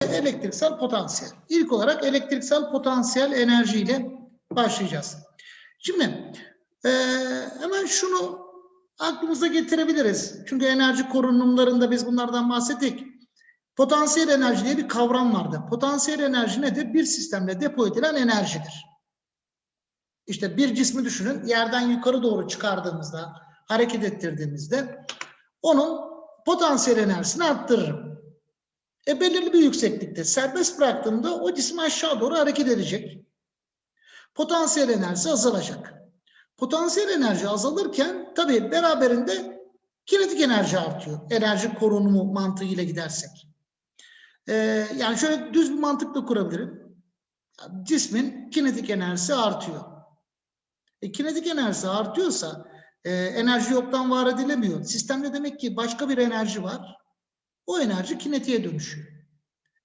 elektriksel potansiyel. İlk olarak elektriksel potansiyel enerjiyle başlayacağız. Şimdi eee, hemen şunu aklımıza getirebiliriz. Çünkü enerji korunumlarında biz bunlardan bahsettik. Potansiyel enerji diye bir kavram vardı. Potansiyel enerji nedir? Bir sistemde depo edilen enerjidir. İşte bir cismi düşünün. Yerden yukarı doğru çıkardığımızda, hareket ettirdiğimizde onun potansiyel enerjisini arttırırım. E belirli bir yükseklikte serbest bıraktığımda o cisim aşağı doğru hareket edecek. Potansiyel enerjisi azalacak. Potansiyel enerji azalırken tabii beraberinde kinetik enerji artıyor. Enerji korunumu mantığıyla gidersek. Ee, yani şöyle düz bir mantıkla kurabilirim. Cismin kinetik enerjisi artıyor. E, kinetik enerjisi artıyorsa e, enerji yoktan var edilemiyor. Sistemde demek ki başka bir enerji var. O enerji kinetiğe dönüşüyor.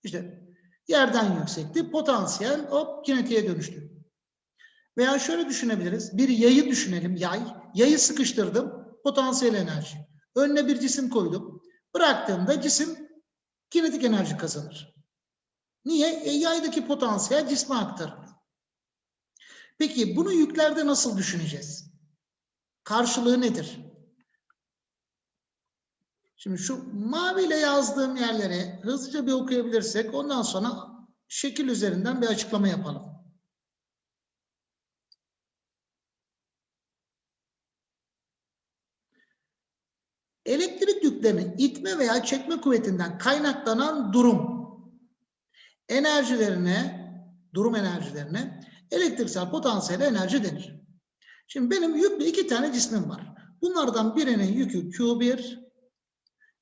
İşte yerden yüksekti, potansiyel hop kinetiğe dönüştü. Veya şöyle düşünebiliriz. Bir yayı düşünelim, yay. Yayı sıkıştırdım, potansiyel enerji. Önüne bir cisim koydum. Bıraktığımda cisim kinetik enerji kazanır. Niye? E, yaydaki potansiyel cisme aktarılıyor. Peki bunu yüklerde nasıl düşüneceğiz? Karşılığı nedir? Şimdi şu maviyle yazdığım yerleri hızlıca bir okuyabilirsek ondan sonra şekil üzerinden bir açıklama yapalım. Elektrik yüklerinin itme veya çekme kuvvetinden kaynaklanan durum enerjilerine, durum enerjilerine elektriksel potansiyel enerji denir. Şimdi benim yüklü iki tane cismim var. Bunlardan birinin yükü Q1,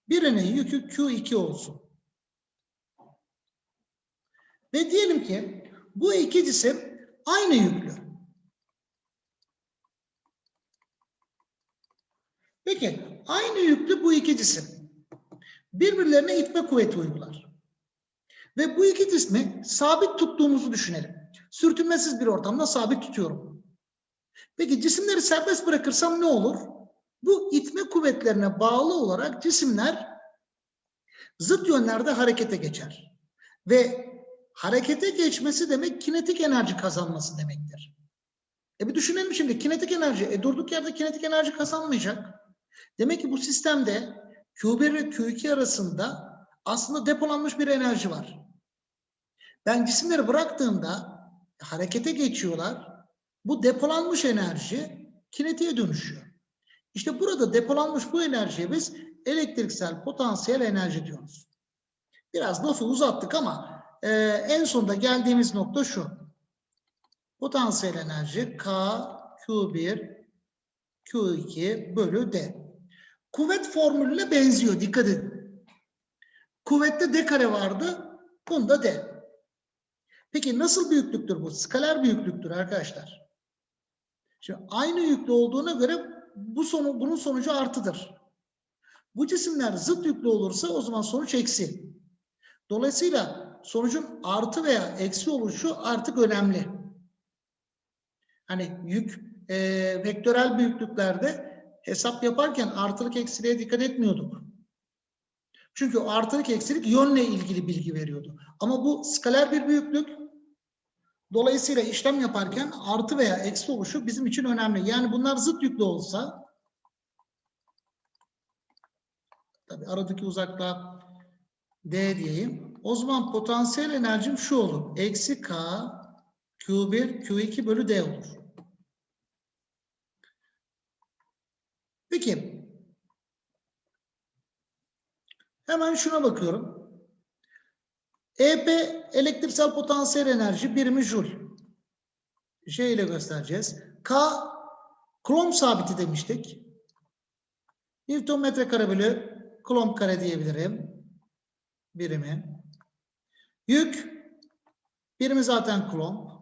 birinin yükü Q2 olsun. Ve diyelim ki bu iki cisim aynı yüklü. Peki aynı yüklü bu iki cisim birbirlerine itme kuvveti uygular. Ve bu iki cismi sabit tuttuğumuzu düşünelim. Sürtünmesiz bir ortamda sabit tutuyorum. Peki cisimleri serbest bırakırsam ne olur? Bu itme kuvvetlerine bağlı olarak cisimler zıt yönlerde harekete geçer. Ve harekete geçmesi demek kinetik enerji kazanması demektir. E bir düşünelim şimdi kinetik enerji. E durduk yerde kinetik enerji kazanmayacak. Demek ki bu sistemde Q1 ve Q2 arasında aslında depolanmış bir enerji var. Ben cisimleri bıraktığımda harekete geçiyorlar. Bu depolanmış enerji kinetiğe dönüşüyor. İşte burada depolanmış bu enerjiye biz elektriksel potansiyel enerji diyoruz. Biraz lafı uzattık ama e, en sonunda geldiğimiz nokta şu. Potansiyel enerji K, Q1, Q2 bölü D. Kuvvet formülüne benziyor. Dikkat edin. Kuvvette D kare vardı. Bunda D. Peki nasıl büyüklüktür bu? Skaler büyüklüktür arkadaşlar. Şimdi aynı yüklü olduğuna göre bu sonu, bunun sonucu artıdır. Bu cisimler zıt yüklü olursa o zaman sonuç eksi. Dolayısıyla sonucun artı veya eksi oluşu artık önemli. Hani yük e, vektörel büyüklüklerde hesap yaparken artılık eksiliğe dikkat etmiyorduk. Çünkü artılık eksilik yönle ilgili bilgi veriyordu. Ama bu skaler bir büyüklük. Dolayısıyla işlem yaparken artı veya eksi oluşu bizim için önemli. Yani bunlar zıt yüklü olsa tabi aradaki uzaklığa D diyeyim. O zaman potansiyel enerjim şu olur. Eksi K Q1 Q2 bölü D olur. Peki. Hemen şuna bakıyorum. EP elektriksel potansiyel enerji birimi joule. Şey ile göstereceğiz. K krom sabiti demiştik. Newton metre kare bölü klom kare diyebilirim. Birimi. Yük birimi zaten klom.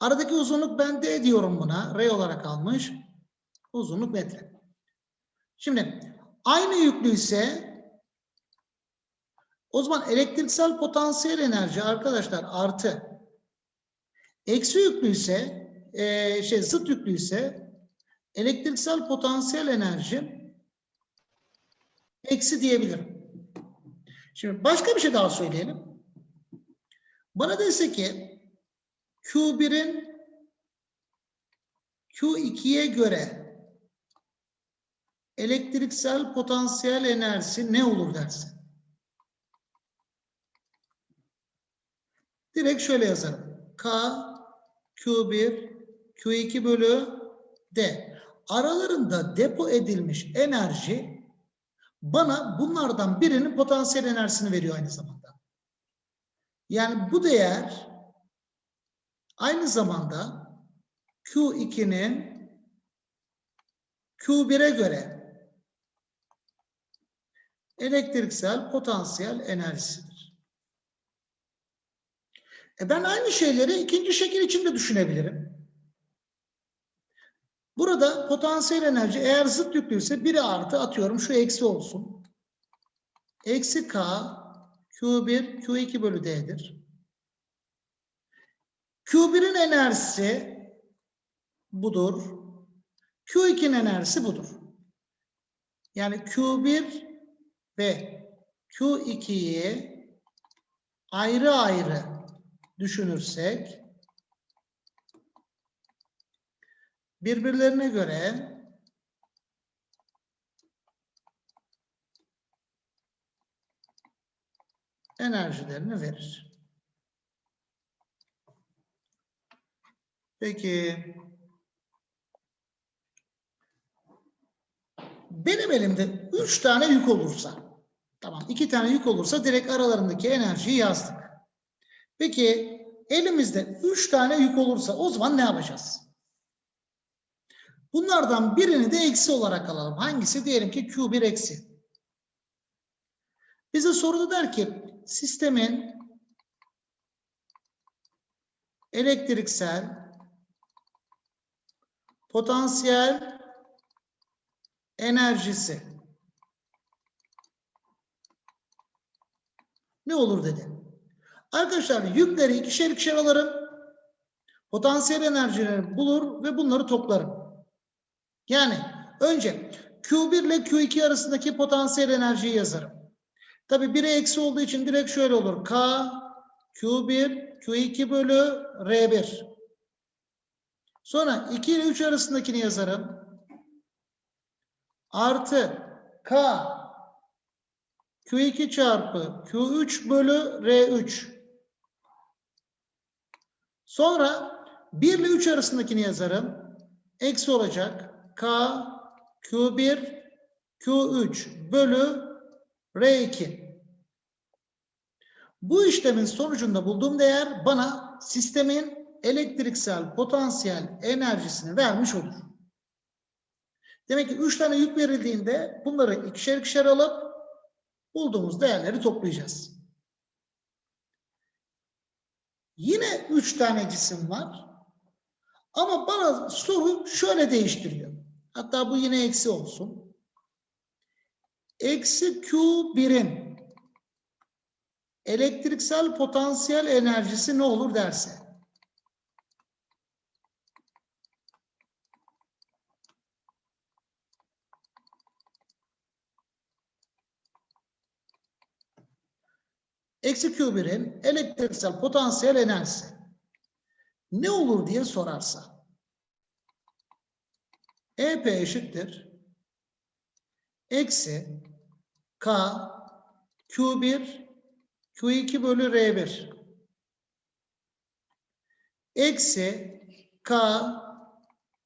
Aradaki uzunluk ben D diyorum buna. R olarak almış. Uzunluk metre. Şimdi aynı yüklü ise o zaman elektriksel potansiyel enerji arkadaşlar artı. Eksi yüklü ise e, şey zıt yüklü ise elektriksel potansiyel enerji eksi diyebilirim. Şimdi başka bir şey daha söyleyelim. Bana dese ki Q1'in Q2'ye göre elektriksel potansiyel enerjisi ne olur dersin? Direkt şöyle yazarım. K Q1 Q2 bölü D. Aralarında depo edilmiş enerji bana bunlardan birinin potansiyel enerjisini veriyor aynı zamanda. Yani bu değer aynı zamanda Q2'nin Q1'e göre elektriksel potansiyel enerjisidir. E ben aynı şeyleri ikinci şekil için de düşünebilirim. Burada potansiyel enerji eğer zıt yüklüyse biri artı atıyorum şu eksi olsun. Eksi K Q1 Q2 bölü D'dir. Q1'in enerjisi budur. Q2'nin enerjisi budur. Yani Q1 ve Q2'yi ayrı ayrı düşünürsek birbirlerine göre enerjilerini verir. Peki benim elimde üç tane yük olursa tamam iki tane yük olursa direkt aralarındaki enerjiyi yazdık. Peki elimizde üç tane yük olursa o zaman ne yapacağız? Bunlardan birini de eksi olarak alalım. Hangisi? Diyelim ki Q1 eksi. Bize soruda der ki sistemin elektriksel potansiyel enerjisi ne olur dedi. Arkadaşlar yükleri ikişer ikişer alırım. Potansiyel enerjileri bulur ve bunları toplarım. Yani önce Q1 ile Q2 arasındaki potansiyel enerjiyi yazarım. Tabi 1'e eksi olduğu için direkt şöyle olur. K Q1 Q2 bölü R1. Sonra 2 ile 3 arasındakini yazarım. Artı K Q2 çarpı Q3 bölü R3. Sonra 1 ile 3 arasındakini yazarım. Eksi olacak. K Q1 Q3 bölü R2. Bu işlemin sonucunda bulduğum değer bana sistemin elektriksel potansiyel enerjisini vermiş olur. Demek ki 3 tane yük verildiğinde bunları ikişer ikişer alıp bulduğumuz değerleri toplayacağız. Yine 3 tane cisim var. Ama bana soru şöyle değiştiriyor. Hatta bu yine eksi olsun. Eksi Q1'in elektriksel potansiyel enerjisi ne olur derse. Eksi Q1'in elektriksel potansiyel enerjisi ne olur diye sorarsa. EP eşittir. Eksi K Q1 Q2 bölü R1 eksi K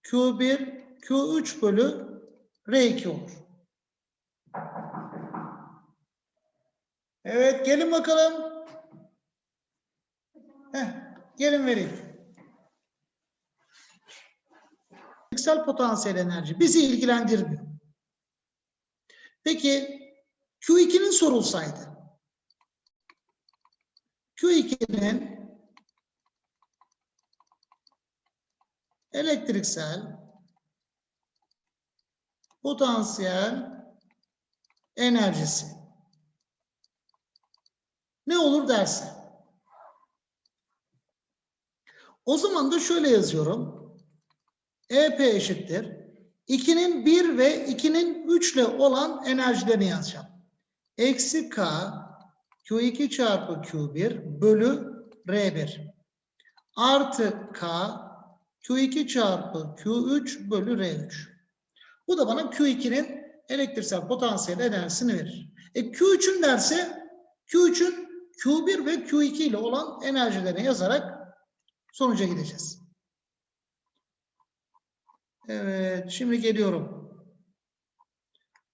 Q1 Q3 bölü R2 olur. Evet gelin bakalım. Heh, gelin vereyim. Fiziksel potansiyel enerji bizi ilgilendirmiyor. Peki Q2'nin sorulsaydı Q2'nin elektriksel potansiyel enerjisi ne olur derse. O zaman da şöyle yazıyorum. EP eşittir. 2'nin 1 ve 2'nin 3 ile olan enerjilerini yazacağım. Eksi K Q2 çarpı Q1 bölü R1 artı K Q2 çarpı Q3 bölü R3. Bu da bana Q2'nin elektriksel potansiyel enerjisini verir. E Q3'ün derse Q3'ün Q1 ve Q2 ile olan enerjilerini yazarak sonuca gideceğiz. Evet, şimdi geliyorum.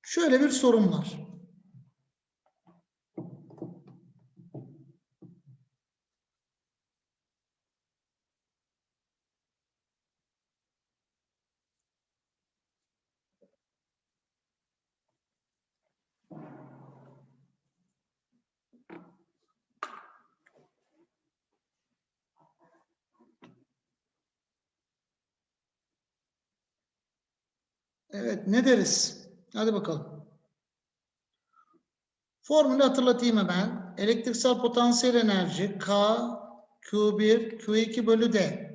Şöyle bir sorun var. Evet, ne deriz? Hadi bakalım. Formülü hatırlatayım hemen. Elektriksel potansiyel enerji K, Q1, Q2 bölü D.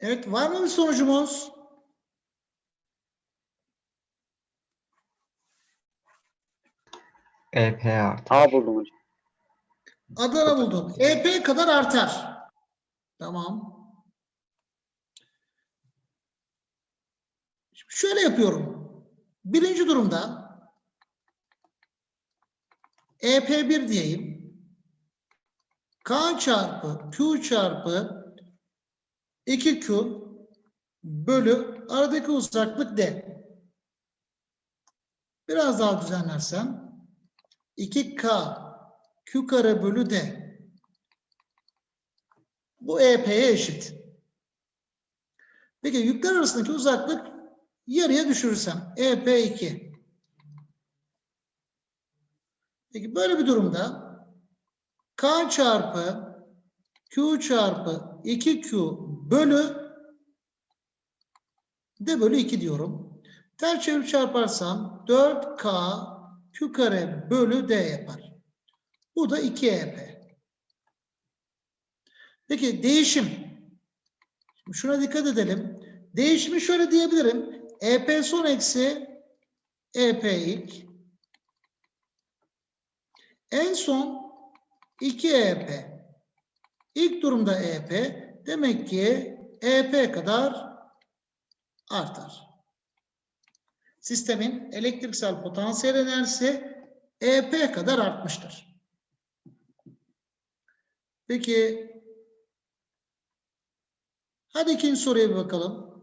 Evet, var mı bir sonucumuz? EP artar. A buldum hocam. Adana buldun. EP kadar artar. Tamam. Şimdi şöyle yapıyorum. Birinci durumda EP1 diyeyim. K çarpı Q çarpı 2Q bölü aradaki uzaklık D. Biraz daha düzenlersem 2K Q kare bölü D. Bu EP'ye eşit. Peki yükler arasındaki uzaklık yarıya düşürürsem EP 2. Peki böyle bir durumda K çarpı Q çarpı 2Q bölü D bölü 2 diyorum. Ters çevirip çarparsam 4K Q kare bölü D yapar. Bu da 2EP. Peki değişim. Şimdi şuna dikkat edelim. Değişimi şöyle diyebilirim. EP son eksi EP ilk. En son 2EP. İlk durumda EP. Demek ki EP kadar artar. Sistemin elektriksel potansiyel enerjisi EP kadar artmıştır. Peki hadi ikinci soruya bir bakalım.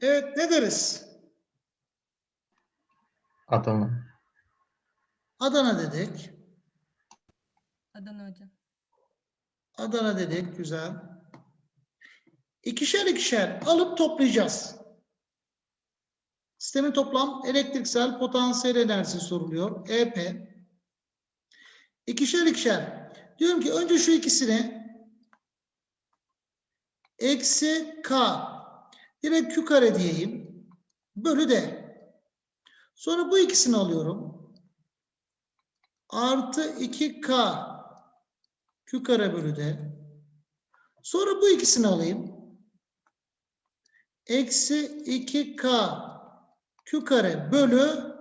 Evet ne deriz? Adana. Adana dedik. Adana hocam. Adana dedik. Güzel. İkişer ikişer alıp toplayacağız. Sistemin toplam elektriksel potansiyel enerjisi soruluyor. EP. İkişer ikişer. Diyorum ki önce şu ikisini eksi K direkt Q kare diyeyim. Bölü D. Sonra bu ikisini alıyorum. Artı 2K Q kare bölü D. Sonra bu ikisini alayım. Eksi 2K Q kare bölü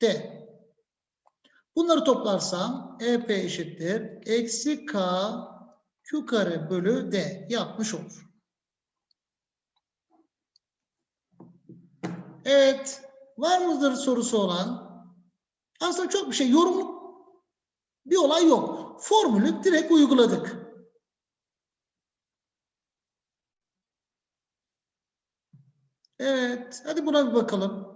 D. Bu Bunları toplarsam EP eşittir. Eksi K Q kare bölü D yapmış olur. Evet. Var mıdır sorusu olan? Aslında çok bir şey. Yorumluk bir olay yok. Formülü direkt uyguladık. Evet. Hadi buna bir bakalım.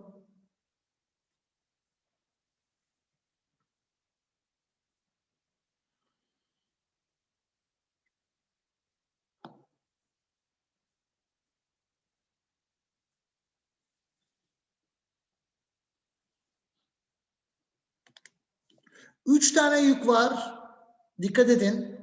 Üç tane yük var. Dikkat edin.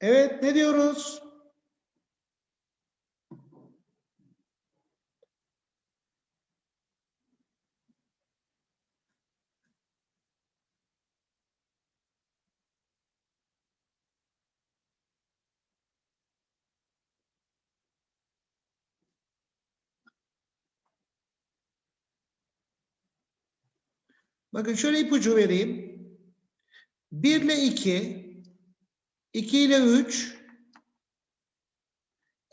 Evet, ne diyoruz? Bakın şöyle ipucu vereyim. 1 ile 2, 2 ile 3,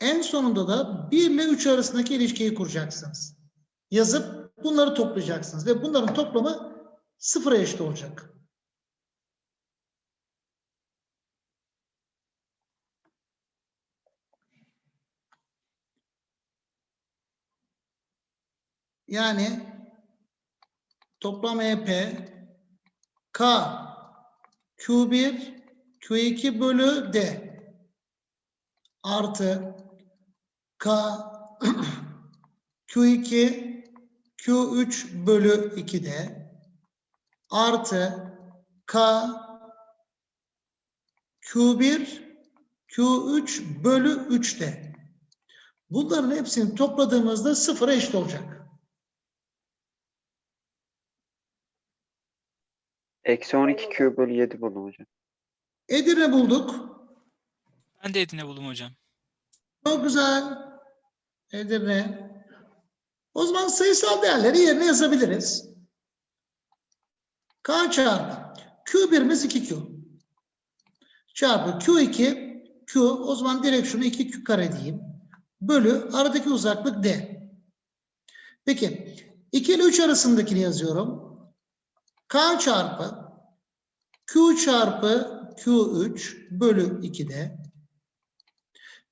en sonunda da 1 ile 3 arasındaki ilişkiyi kuracaksınız. Yazıp bunları toplayacaksınız ve bunların toplamı sıfıra eşit olacak. Yani toplam EP K Q1 Q2 bölü D artı K Q2 Q3 bölü 2D artı K Q1 Q3 bölü 3D. Bunların hepsini topladığımızda sıfıra eşit olacak. Eksi 12 Q bölü 7 buldum hocam. Edirne bulduk. Ben de Edirne buldum hocam. Çok güzel. Edirne. O zaman sayısal değerleri yerine yazabiliriz. K çarpı Q1'imiz 2Q. Çarpı Q2 Q o zaman direkt şunu 2Q kare diyeyim. Bölü aradaki uzaklık D. Peki 2 ile 3 arasındakini yazıyorum. K çarpı Q çarpı Q3 bölü 2D.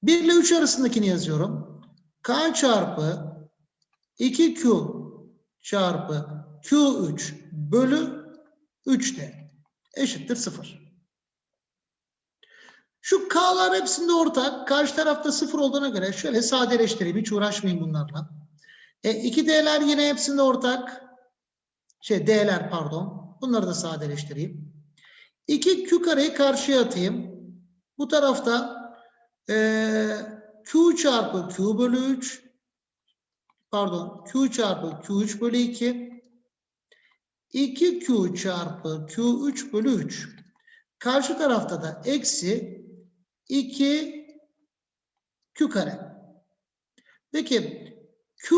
1 ile 3 arasındakini yazıyorum. K çarpı 2Q çarpı Q3 bölü 3D eşittir 0. Şu K'lar hepsinde ortak. Karşı tarafta 0 olduğuna göre şöyle sadeleştireyim. Hiç uğraşmayın bunlarla. E, 2D'ler yine hepsinde ortak. Şey D'ler pardon. Bunları da sadeleştireyim. 2Q kareyi karşıya atayım. Bu tarafta ee, Q çarpı Q bölü 3 pardon Q çarpı Q3 bölü 2 2Q çarpı Q3 bölü 3 karşı tarafta da eksi 2 Q kare. Peki Q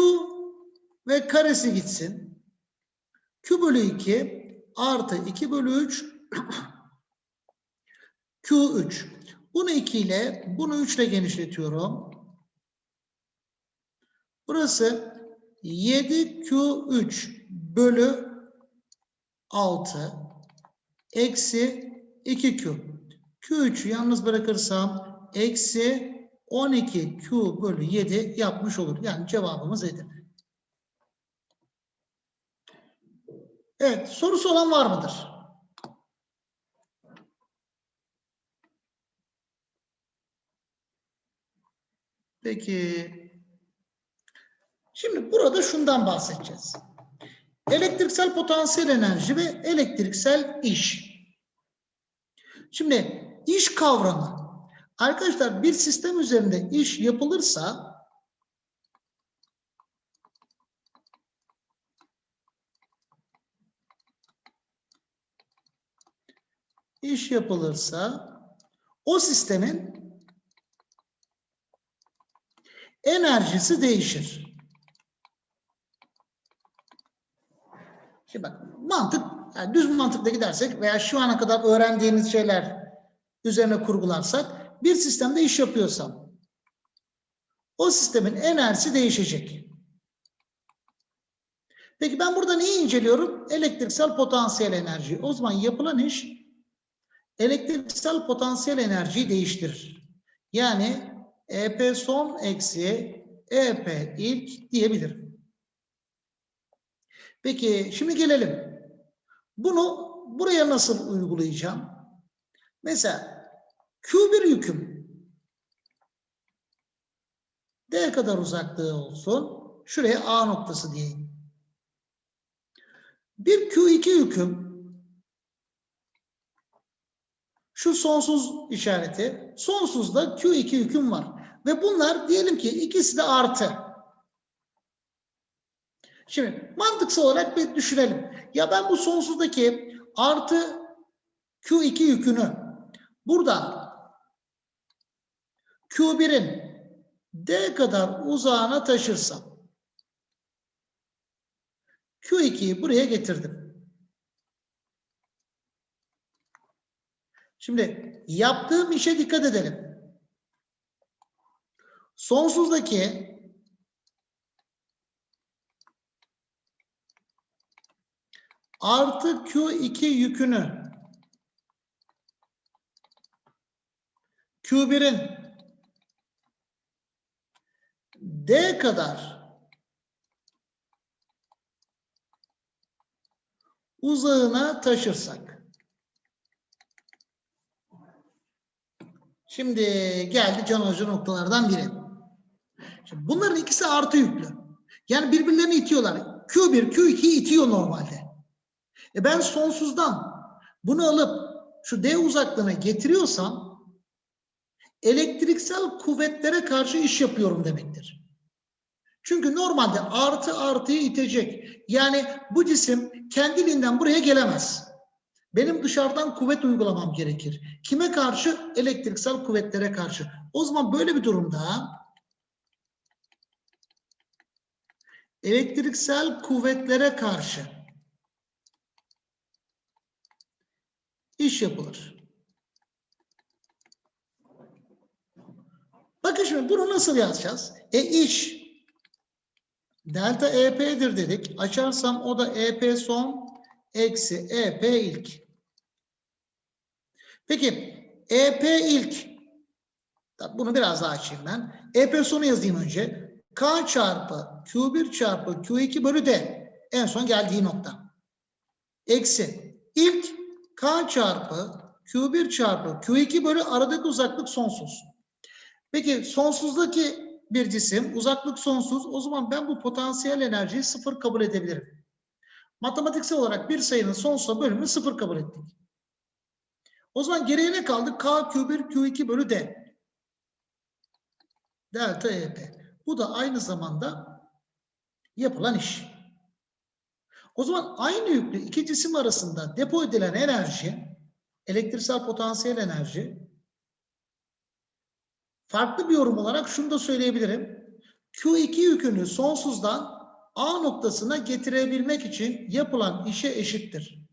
ve karesi gitsin. Q bölü 2 artı 2 bölü 3 Q3. Bunu 2 ile, bunu 3 ile genişletiyorum. Burası 7Q3 bölü 6 eksi 2Q. Q3'ü yalnız bırakırsam eksi 12Q bölü 7 yapmış olur. Yani cevabımız Edirne. Evet, sorusu olan var mıdır? Peki. Şimdi burada şundan bahsedeceğiz. Elektriksel potansiyel enerji ve elektriksel iş. Şimdi iş kavramı. Arkadaşlar bir sistem üzerinde iş yapılırsa iş yapılırsa o sistemin enerjisi değişir. Şimdi bak mantık yani düz mantıkla gidersek veya şu ana kadar öğrendiğiniz şeyler üzerine kurgularsak bir sistemde iş yapıyorsam o sistemin enerjisi değişecek. Peki ben burada neyi inceliyorum? Elektriksel potansiyel enerji. O zaman yapılan iş elektriksel potansiyel enerjiyi değiştirir. Yani EP son eksi EP ilk diyebilirim. Peki şimdi gelelim. Bunu buraya nasıl uygulayacağım? Mesela Q1 yüküm D kadar uzaklığı olsun. Şuraya A noktası diyeyim. Bir Q2 yüküm şu sonsuz işareti. Sonsuzda Q2 yüküm var. Ve bunlar diyelim ki ikisi de artı. Şimdi mantıksal olarak bir düşünelim. Ya ben bu sonsuzdaki artı Q2 yükünü buradan Q1'in D kadar uzağına taşırsam Q2'yi buraya getirdim. Şimdi yaptığım işe dikkat edelim. Sonsuzdaki artı Q2 yükünü Q1'in D kadar uzağına taşırsak Şimdi geldi can alıcı noktalardan biri. Şimdi bunların ikisi artı yüklü. Yani birbirlerini itiyorlar. Q1, Q2'yi itiyor normalde. E ben sonsuzdan bunu alıp şu D uzaklığına getiriyorsam elektriksel kuvvetlere karşı iş yapıyorum demektir. Çünkü normalde artı artıyı itecek. Yani bu cisim kendiliğinden buraya gelemez. Benim dışarıdan kuvvet uygulamam gerekir. Kime karşı? Elektriksel kuvvetlere karşı. O zaman böyle bir durumda elektriksel kuvvetlere karşı iş yapılır. Bakın şimdi bunu nasıl yazacağız? E iş delta EP'dir dedik. Açarsam o da EP son eksi EP ilk. Peki EP ilk bunu biraz daha açayım ben. EP sonu yazayım önce. K çarpı Q1 çarpı Q2 bölü D. En son geldiği nokta. Eksi. İlk K çarpı Q1 çarpı Q2 bölü aradaki uzaklık sonsuz. Peki sonsuzdaki bir cisim uzaklık sonsuz. O zaman ben bu potansiyel enerjiyi sıfır kabul edebilirim. Matematiksel olarak bir sayının sonsuza bölümünü sıfır kabul ettik. O zaman geriye ne kaldı? K Q1 Q2 bölü D. Delta EP. Bu da aynı zamanda yapılan iş. O zaman aynı yüklü iki cisim arasında depo edilen enerji, elektriksel potansiyel enerji, farklı bir yorum olarak şunu da söyleyebilirim. Q2 yükünü sonsuzdan A noktasına getirebilmek için yapılan işe eşittir.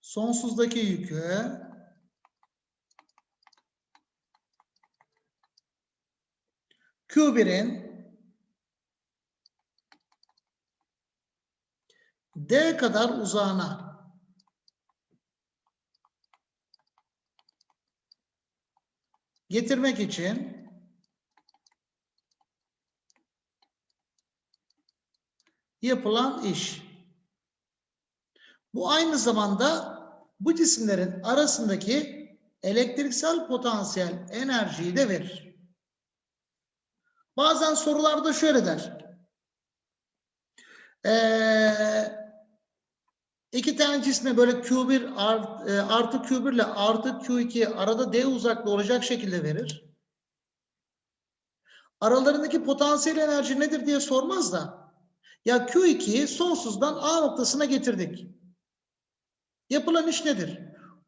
Sonsuzdaki yükü Q1'in D kadar uzağına getirmek için yapılan iş. Bu aynı zamanda bu cisimlerin arasındaki elektriksel potansiyel enerjiyi de verir. Bazen sorularda şöyle der. Ee, iki tane cisme böyle Q1 art- e, artı Q1 ile artı Q2 arada D uzaklığı olacak şekilde verir. Aralarındaki potansiyel enerji nedir diye sormaz da ya Q2'yi sonsuzdan A noktasına getirdik. Yapılan iş nedir?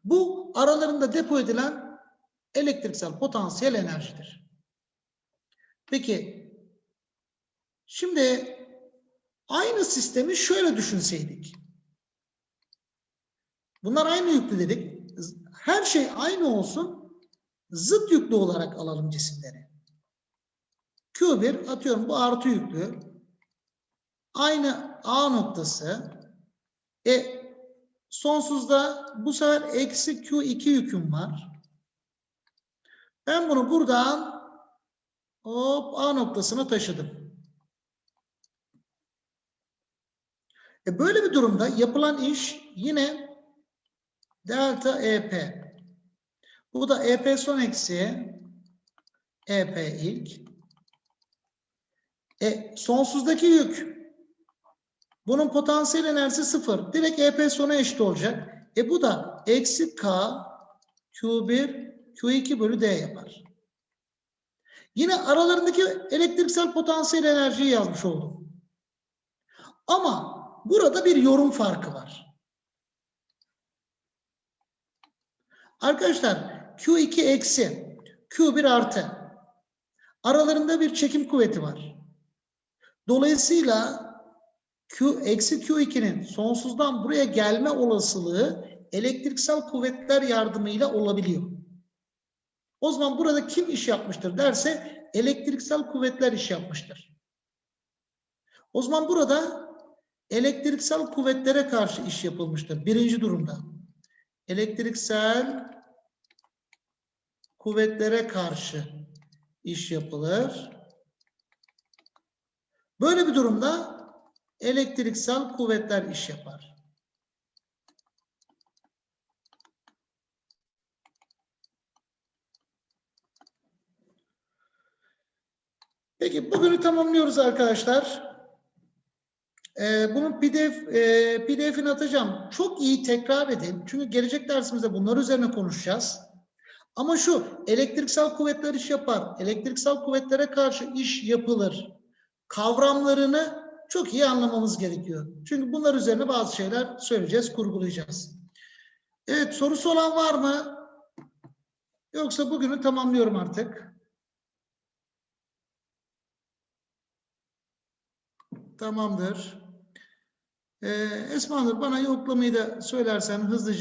Bu aralarında depo edilen elektriksel potansiyel enerjidir. Peki şimdi aynı sistemi şöyle düşünseydik. Bunlar aynı yüklü dedik. Her şey aynı olsun. Zıt yüklü olarak alalım cisimleri. Q1 atıyorum bu artı yüklü. Aynı A noktası. E sonsuzda bu sefer eksi Q2 yüküm var. Ben bunu buradan hop A noktasına taşıdım. E böyle bir durumda yapılan iş yine delta EP. Bu da EP son eksi EP ilk. E sonsuzdaki yük bunun potansiyel enerjisi sıfır. Direkt EP sona eşit olacak. E bu da eksi K Q1 Q2 bölü D yapar. Yine aralarındaki elektriksel potansiyel enerjiyi yazmış oldum. Ama burada bir yorum farkı var. Arkadaşlar Q2 eksi Q1 artı aralarında bir çekim kuvveti var. Dolayısıyla Q eksi Q2'nin sonsuzdan buraya gelme olasılığı elektriksel kuvvetler yardımıyla olabiliyor. O zaman burada kim iş yapmıştır derse elektriksel kuvvetler iş yapmıştır. O zaman burada elektriksel kuvvetlere karşı iş yapılmıştır. Birinci durumda. Elektriksel kuvvetlere karşı iş yapılır. Böyle bir durumda elektriksel kuvvetler iş yapar. Peki bugünü tamamlıyoruz arkadaşlar. Ee, bunun PDF, e, PDF'ini atacağım. Çok iyi tekrar edin. Çünkü gelecek dersimizde bunlar üzerine konuşacağız. Ama şu elektriksel kuvvetler iş yapar. Elektriksel kuvvetlere karşı iş yapılır. Kavramlarını çok iyi anlamamız gerekiyor. Çünkü bunlar üzerine bazı şeyler söyleyeceğiz, kurgulayacağız. Evet, sorusu olan var mı? Yoksa bugünü tamamlıyorum artık. Tamamdır. Ee, Esma Nur bana yoklamayı da söylersen hızlıca.